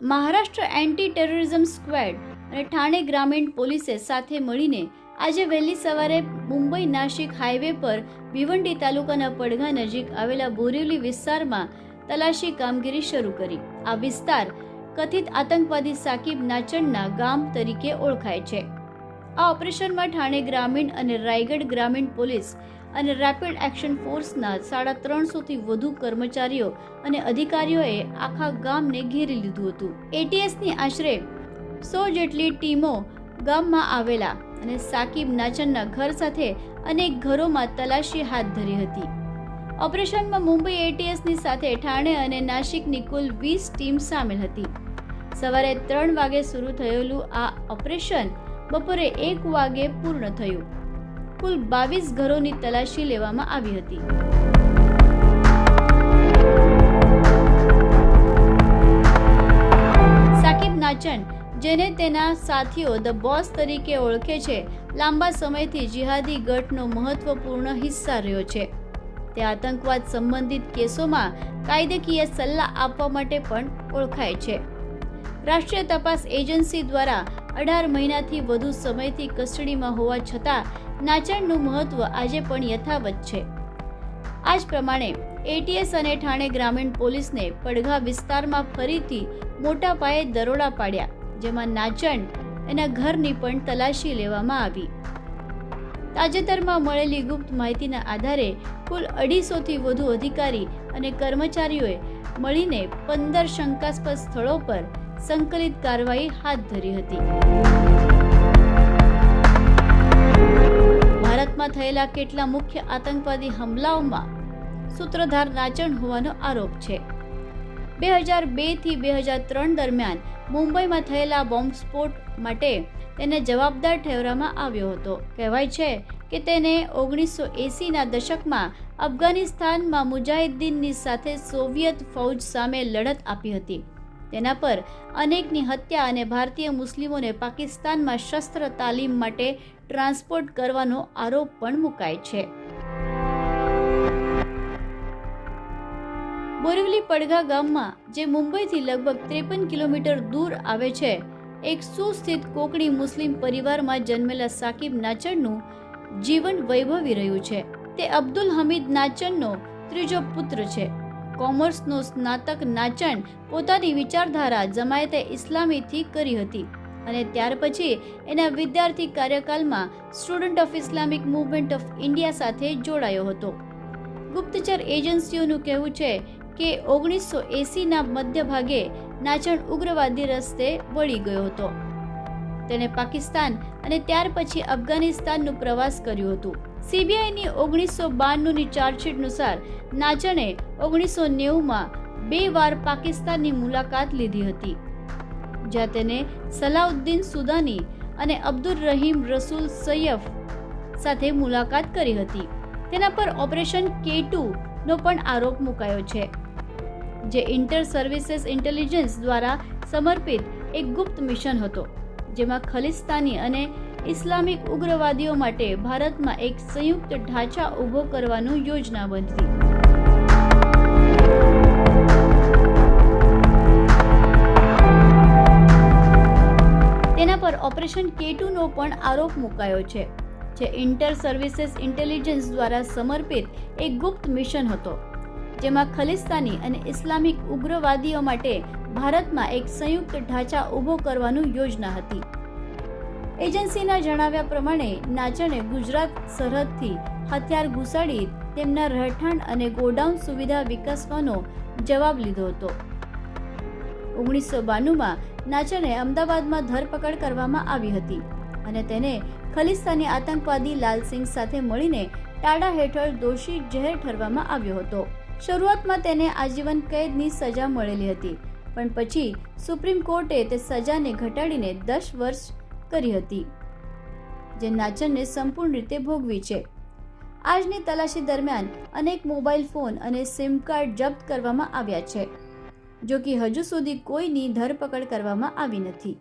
Maharashtra anti terrorism squad અને ઠાણે ગ્રામીણ પોલીસે સાથે મળીને આજે વહેલી સવારે મુંબઈ નાશિક હાઈવે પર ભિવંડી તાલુકાના પડઘા નજીક આવેલા બોરીવલી વિસ્તારમાં તલાશી કામગીરી શરૂ કરી. આ વિસ્તાર કથિત આતંકવાદી સાકિબ નાચણના ગામ તરીકે ઓળખાય છે. આ ઓપરેશનમાં ઠાણે ગ્રામીણ અને રાયગઢ ગ્રામીણ પોલીસ અને રેપિડ એક્શન ફોર્સના સાડા ત્રણસોથી વધુ કર્મચારીઓ અને અધિકારીઓએ આખા ગામને ઘેરી લીધું હતું. એટીએસની આશરે સો જેટલી ટીમો ગામમાં આવેલા અને સાકિબ નાચનના ઘર સાથે અનેક ઘરોમાં તલાશી હાથ ધરી હતી. ઓપરેશનમાં મુંબઈ એટીએસની સાથે ઠાણે અને નાશિકની કુલ વીસ ટીમ સામેલ હતી. સવારે ત્રણ વાગે શરૂ થયેલું આ ઓપરેશન બપોરે એક વાગે પૂર્ણ થયું. કુલ બાવીસ ઘરોની તલાશી લેવામાં આવી હતી. સાકિબ નાચન, જેને તેના સાથીઓ ધ બોસ તરીકે ઓળખે છે, લાંબા સમયથી જિહાદી ગટનો મહત્વપૂર્ણ હિસ્સા રહ્યો છે. તે આતંકવાદ સંબંધિત કેસોમાં કાયદેકીય સલાહ આપવા માટે પણ ઓળખાય છે. રાષ્ટ્રીય તપાસ એજન્સી દ્વારા અઢાર મહિનાથી વધુ સમયથી કસ્ટડીમાં હોવા છતાં નાચણનું મહત્વ આજે પણ યથાવત છે. આ જ પ્રમાણે એટીએસ અને ઠાણે ગ્રામીણ પોલીસને પડઘા વિસ્તારમાં ફરીથી મોટા પાયે દરોડા પાડ્યા, જેમાં નાચણ એના ઘરની પણ તલાશી લેવામાં આવી. તાજેતરમાં મળેલી ગુપ્ત માહિતીના આધારે કુલ અઢીસોથી વધુ અધિકારી અને કર્મચારીઓએ મળીને પંદર શંકાસ્પદ સ્થળો પર સંકલિત કાર્યવાહી હાથ ધરી હતી. ભારતમાં થયેલા કેટલા મુખ્ય આતંકવાદી હુમલાઓમાં સૂત્રધાર નાચણ હોવાનો આરોપ છે. બે હજાર બેથી બે હજાર ત્રણ દરમિયાન મુંબઈમાં થયેલા બોમ્બ સ્ફોટ માટે તેને જવાબદાર ઠેરવવામાં આવ્યો હતો. કહેવાય છે કે તેને ઓગણીસો એંસીના દશકમાં અફઘાનિસ્તાનમાં મુજાહિદ્દીનની સાથે સોવિયત ફૌજ સામે લડત આપી હતી. તેના પર અનેકની હત્યા અને ભારતીય મુસ્લિમોને પાકિસ્તાનમાં શસ્ત્ર તાલીમ માટે ટ્રાન્સપોર્ટ કરવાનો આરોપ પણ મુકાય છે. બોરીવલી પડઘા ગામમાં, જે મુંબઈથી લગભગ ત્રેપન કિલોમીટર દૂર આવે છે, એક સુસ્થિત કોકણી મુસ્લિમ પરિવારમાં જન્મેલા સાકિબ નાચણનું જીવન વૈભવી રહ્યું છે. તે અબ્દુલ હમીદ નાચણનો ત્રીજો પુત્ર છે. કોમર્સનો સ્નાતક નાચણ પોતાની વિચારધારા જમાયતે ઇસ્લામીથી કરી હતી અને ત્યાર પછી એના વિદ્યાર્થી કાર્યકાલમાં Student of Islamic Movement of India સાથે જોડાયો હતો. ગુપ્તચર એજન્સીઓનું કહેવું છે કે ઓગણીસો એંસીના મધ્યભાગે નાચણ ઉગ્રવાદી રસ્તે વળી ગયો હતો. તેણે પાકિસ્તાન અને ત્યાર પછી અફઘાનિસ્તાનનું પ્રવાસ કર્યું હતું. સીબીઆઈની ઓગણીસો બાણુંની ચાર્જશીટ અનુસાર નાચણે ઓગણીસો નેવુંમાં બે વાર પાકિસ્તાનની મુલાકાત લીધી હતી. જ્યાં તેને સલાઉદ્દીન સુદાની અને અબ્દુલ રહીમ રસૂલ સૈયફ સાથે મુલાકાત કરી હતી. તેના પર ઓપરેશન કે નો પણ આરોપ મુકાયો છે, જે ઇન્ટર સર્વિસીસ ઇન્ટેલિજન્સ દ્વારા સમર્પિત એક ગુપ્ત મિશન હતો, જેમાં ખલિસ્તાની અને ઇસ્લામિક ઉગ્રવાદીઓ માટે ભારતમાં એક સંયુક્ત ઢાંચા ઊભો કરવાનું યોજના બનતી. તેના પર ઓપરેશન કેટુનો પણ આરોપ મુકાયો છે, જે ઇન્ટર સર્વિસીસ ઇન્ટેલિજન્સ દ્વારા સમર્પિત એક ગુપ્ત મિશન હતો, જેમાં ખલિસ્તાની અને ઇસ્લામિક ઉગ્રવાદીઓ માટે ભારતમાં એક સંયુક્ત ઢાંચા ઊભો કરવાનું યોજના હતી. એજન્સીના જણાવ્યા પ્રમાણે નાચણે ગુજરાત સરહદથી હથિયાર ઘુસાડી તેમના રહેઠાણ અને ગોડાઉન સુવિધા વિકસાવવાનો જવાબ લીધો હતો. ઓગણીસો બાણુંમાં નાચને અમદાવાદમાં ધરપકડ કરવામાં આવી હતી અને તેને ખલિસ્તાની આતંકવાદી લાલસિંહ સાથે મળીને ટાડા હેઠળ દોષી જાહેર ઠરવામાં આવ્યો હતો. શરૂઆતમાં તેને આજીવન કેદની સજા મળેલી હતી, પણ પછી સુપ્રીમ કોર્ટે તે સજાને ઘટાડીને દસ વર્ષ કરી હતી, જે નાચનને સંપૂર્ણ રીતે ભોગવી છે. આજની તલાશી દરમિયાન અનેક મોબાઈલ ફોન અને સિમ કાર્ડ જપ્ત કરવામાં આવ્યા છે જો કે હજુ સુધી કોઈની ધરપકડ કરવામાં આવી નથી.